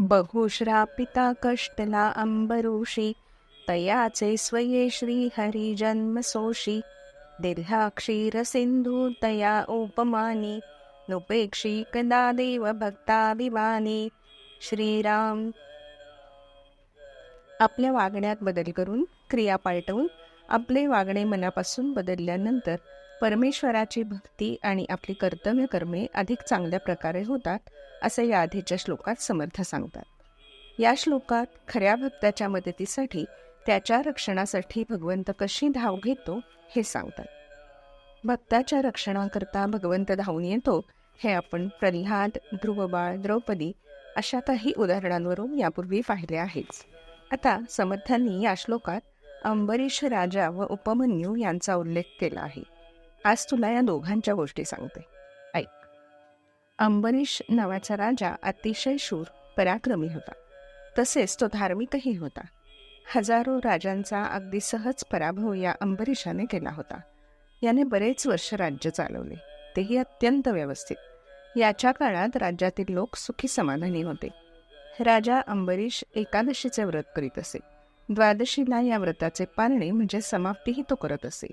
बहुश्रापिता कष्टला अंबरुषी तयाचे स्वये श्री हरी जन्म सोषी दीर्घा सिंधू तया उपमानी नुपेक्षी कदा देव भक्ताभिमानी श्रीराम. आपल्या वागण्यात बदल करून क्रिया पालटवून आपले वागणे मनापासून बदलल्यानंतर परमेश्वराची भक्ती आणि आपली कर्तव्य कर्मे अधिक चांगल्या प्रकारे होतात असे या आधीच्या श्लोकात समर्थ सांगतात. या श्लोकात खऱ्या भक्ताच्या मदतीसाठी त्याच्या रक्षणासाठी भगवंत कशी धाव घेतो हे सांगतात. भक्ताच्या रक्षणाकरता भगवंत धावून येतो हे आपण प्रल्हाद ध्रुवबाळ द्रौपदी अशा काही उदाहरणांवरून यापूर्वी पाहिले आहेच. आता समर्थांनी या श्लोकात अंबरीश राजा व उपमन्यू यांचा उल्लेख केला आहे. आज तुला या दोघांच्या गोष्टी सांगते. ऐक. अंबरीश नावाचा राजा अतिशय शूर पराक्रमी होता. तसेच तो धार्मिकही होता. हजारो राजांचा अगदी सहज पराभव या अंबरीशाने केला होता. याने बरेच वर्ष राज्य चालवले. तेही अत्यंत व्यवस्थित. याच्या काळात राज्यातील लोक सुखी समाधानी होते. राजा अंबरीश एकादशीचे व्रत करीत असे. द्वादशीला या व्रताचे पारणे म्हणजे समाप्तीही तो करत असे.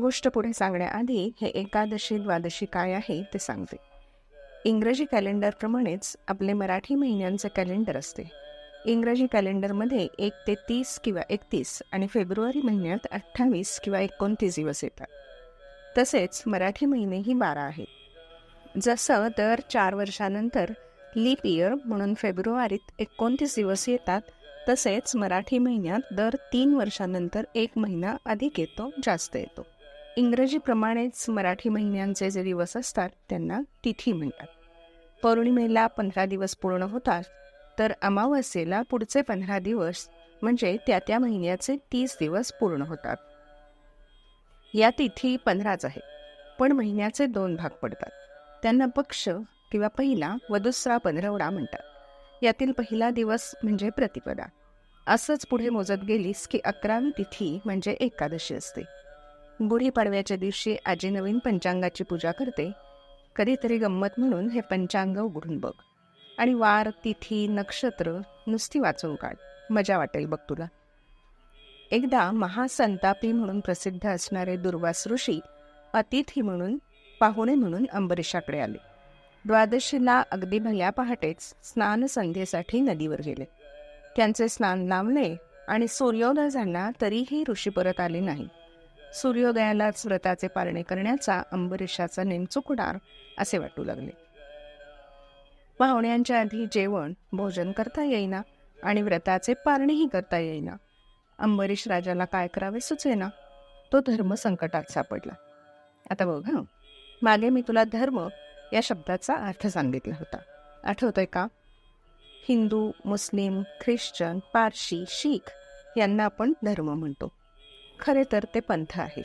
गोष्ट पुढे सांगण्याआधी हे एकादशी द्वादशी काय आहे ते सांगते. इंग्रजी कॅलेंडरप्रमाणेच आपले मराठी महिन्यांचे कॅलेंडर असते. इंग्रजी कॅलेंडरमध्ये एक ते तीस किंवा एकतीस आणि फेब्रुवारी महिन्यात अठ्ठावीस किंवा एकोणतीस दिवस येतात. तसेच मराठी महिनेही बारा आहेत. जसं दर चार वर्षानंतर लीप इयर म्हणून फेब्रुवारीत एकोणतीस दिवस येतात तसेच मराठी महिन्यात दर तीन वर्षानंतर एक महिना अधिक येतो जास्त येतो. इंग्रजीप्रमाणेच मराठी महिन्यांचे जे दिवस असतात त्यांना तिथी म्हणतात. पौर्णिमेला पंधरा दिवस पूर्ण होतात तर अमावस्येला पुढचे पंधरा दिवस म्हणजे त्या त्या महिन्याचे तीस दिवस पूर्ण होतात. या तिथी पंधराच आहे पण महिन्याचे दोन भाग पडतात. त्यांना पक्ष किंवा पहिला व दुसरा पंधरवडा म्हणतात. यातील पहिला दिवस म्हणजे प्रतिपदा. असंच पुढे मोजत गेलीस की अकरावी तिथी म्हणजे एकादशी असते. गुढीपाडव्याच्या दिवशी आजी नवीन पंचांगाची पूजा करते. कधीतरी गंमत म्हणून हे पंचांग उघडून बघ. आणि वार तिथी नक्षत्र नुसती वाचून काढ. मजा वाटेल बघ तुला. एकदा महासंतापी म्हणून प्रसिद्ध असणारे दुर्वास ऋषी अतिथी म्हणून पाहुणे म्हणून अंबरीशाकडे आले. द्वादशीला अगदी भल्या पहाटेच स्नान संध्येसाठी नदीवर गेले. त्यांचे स्नान लावले आणि सूर्योदय झाला तरीही ऋषी परत आले नाही सूर्योदयालाच व्रताचे पारणे करण्याचा अंबरीशाचा नेमचूक चुकणार असे वाटू लागले. पाहुण्यांच्या आधी जेवण भोजन करता येईना आणि व्रताचे पारणेही करता येईना. अंबरीश राजाला काय करावे सुचेना? तो धर्म संकटात सापडला. आता बघ हां. मागे मी तुला धर्म या शब्दाचा अर्थ सांगितला होता. आठवतोय का? हिंदू मुस्लिम ख्रिश्चन पारशी शीख यांना आपण धर्म म्हणतो. खरे तर ते पंथ आहे.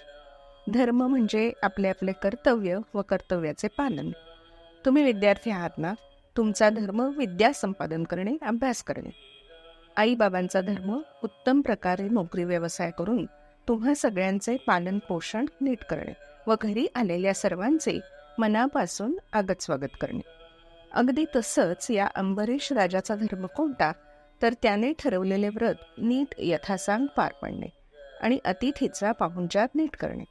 धर्म म्हणजे आपले आपले कर्तव्य व कर्तव्याचे पालन. तुम्ही विद्यार्थी आहात ना तुमचा धर्म विद्या संपादन करणे अभ्यास करणे. आईबाबांचा धर्म उत्तम प्रकारे नोकरी व्यवसाय करून तुम्हा सगळ्यांचे पालन पोषण नीट करणे व घरी आलेल्या सर्वांचे मनापासून आगत स्वागत करणे. अगदी तसंच या अंबरीश राजाचा धर्म कोणता? तर त्याने ठरवलेले व्रत नीट यथासांग पार पाडणे आणि अतिथीचा पाहुणचार नीट करणे.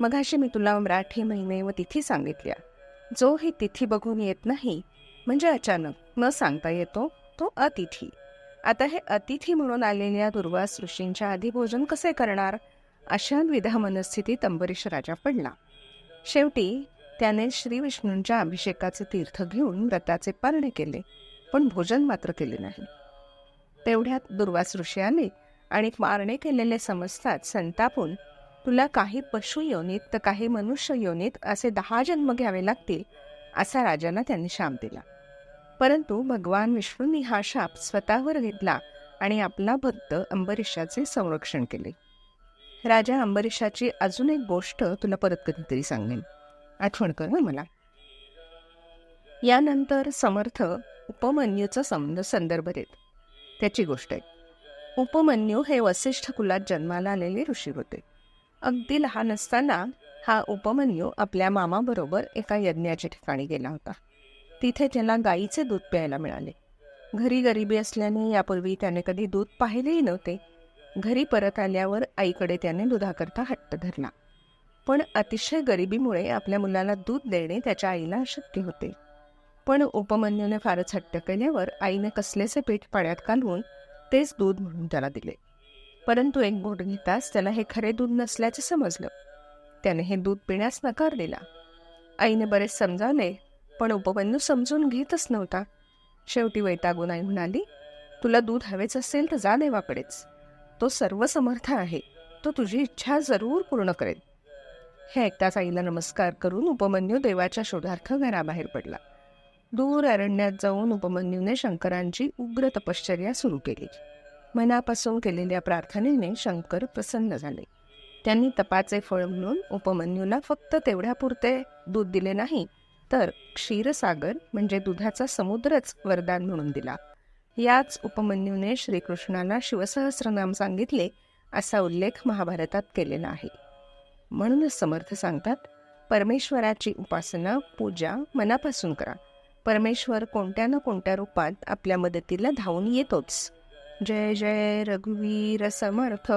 मघाशी मी तुला मराठी महिने व तिथी सांगितल्या. जो ही तिथी बघून येत नाही म्हणजे अचानक न सांगता येतो तो अतिथी. आता हे अतिथी म्हणून आलेल्या दुर्वास ऋषींच्या आधी भोजन कसे करणार? अशा द्विधा मनस्थितीत अंबरीश राजा पडला. शेवटी त्याने श्रीविष्णूंच्या अभिषेकाचे तीर्थ घेऊन व्रताचे पारणे केले पण भोजन मात्र केले नाही. तेवढ्यात दुर्वास ऋषी आले आणि मारणे केलेले समजतात संतापून तुला काही पशु योनीत तर काही मनुष्य योनीत असे दहा जन्म घ्यावे लागतील असा राजांना त्यांनी शाप दिला. परंतु भगवान विष्णूंनी हा शाप स्वतःवर घेतला आणि आपला भक्त अंबरीशाचे संरक्षण केले. राजा अंबरीशाची अजून एक गोष्ट तुला परत कधीतरी सांगेन. आठवण कर. मला. यानंतर समर्थ उपमन्यूचा संबंध संदर्भ देत. त्याची गोष्ट आहे. उपमन्यू हे वसिष्ठ कुलात जन्माला आलेले ऋषी होते. अगदी लहान असताना हा उपमन्यू आपल्या मामाबरोबर एका यज्ञाच्या ठिकाणी गेला होता. तिथे त्याला गाईचे दूध प्यायला मिळाले. घरी गरिबी असल्याने यापूर्वी त्याने कधी दूध पाहिलेही नव्हते. घरी परत आल्यावर आईकडे त्याने दुधाकरता हट्ट धरला. पण अतिशय गरिबीमुळे आपल्या मुलाला दूध देणे त्याच्या आईला अशक्य होते. पण उपमन्यूने फारच हट्ट केल्यावर आईने कसलेसे पीठ पाण्यात घालून तेच दूध म्हणून त्याला दिले. परंतु एक बोट घेताच त्याला हे खरे दूध नसल्याचे समजलं. त्याने हे दूध पिण्यास नकार दिला. आईने बरेच समजावले पण उपमन्यू समजून घेतच नव्हता. शेवटी वैतागून आई म्हणाली तुला दूध हवेच असेल तर जा देवाकडेच. तो सर्वसमर्थ आहे. तो तुझी इच्छा जरूर पूर्ण करेल. हे ऐकताच आईला नमस्कार करून उपमन्यू देवाच्या शोधार्थ घराबाहेर पडला. दूर अरण्यात जाऊन उपमन्यूने शंकरांची उग्र तपश्चर्या सुरू केली. मनापासून केलेल्या प्रार्थनेने शंकर प्रसन्न झाले. त्यांनी तपाचे फळ म्हणून उपमन्यूला फक्त तेवढ्यापुरते दूध दिले नाही तर क्षीरसागर म्हणजे दुधाचा समुद्रच वरदान म्हणून दिला. याच उपमन्यूने श्रीकृष्णाला शिवसहस्रनाम सांगितले असा उल्लेख महाभारतात केलेला आहे. म्हणूनच समर्थ सांगतात परमेश्वराची उपासना पूजा मनापासून करा. परमेश्वर कोणत्या ना कोणत्या रूपात आपल्या मदतीला धावून येतोच. जय जय रघुवीर समर्थ.